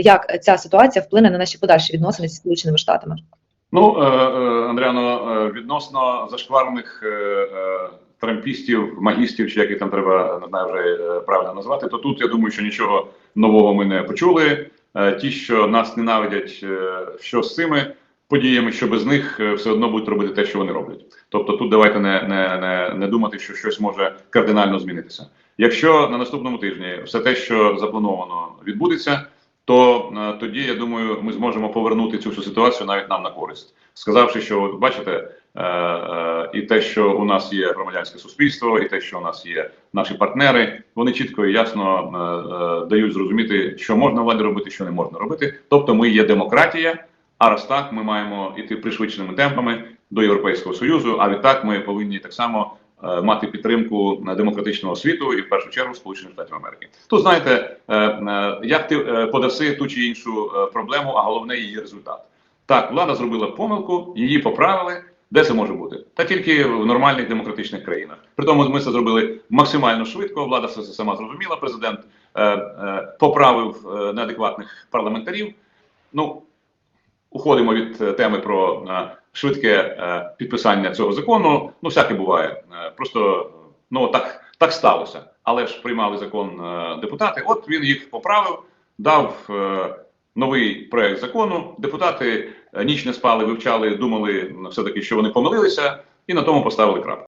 як ця ситуація вплине на наші подальші відносини зі Сполученими Штатами? Ну, е, е, Андріано, е, відносно зашкварних трампістів, магістів, чи як їх там треба не знаю вже правильно назвати, то тут я думаю, що нічого нового ми не почули. Ті, що нас ненавидять, що з цими подіями, що без них все одно будуть робити те, що вони роблять. Тобто, тут давайте не, не, не, не думати, що щось може кардинально змінитися. Якщо на наступному тижні все те, що заплановано, відбудеться, то е, тоді я думаю, ми зможемо повернути цю всю ситуацію навіть нам на користь, сказавши, що от бачите, е, е, і те, що у нас є громадянське суспільство, і те, що у нас є наші партнери, вони чітко і ясно дають зрозуміти, що можна владі робити, що не можна робити. Тобто, ми є демократія. А раз так, ми маємо іти пришвидшеними темпами до Європейського союзу. А відтак ми повинні так само мати підтримку демократичного світу і в першу чергу Сполучених Штатів Америки. Тут знаєте, як ти е, подаси ту чи іншу е, проблему, а головне її результат. Так, влада зробила помилку, її поправили. Де це може бути? Та тільки в нормальних демократичних країнах. При тому ми це зробили максимально швидко. Влада це сама зрозуміла. Президент е, е, поправив е, неадекватних парламентарів. Ну уходимо від теми про е, швидке е, підписання цього закону. Ну, всяке буває. Е, просто ну так, так сталося. Але ж приймали закон е, депутати. От він їх поправив, дав е, новий проект закону. Депутати е, ніч не спали, вивчали, думали все таки, що вони помилилися, і на тому поставили крапку.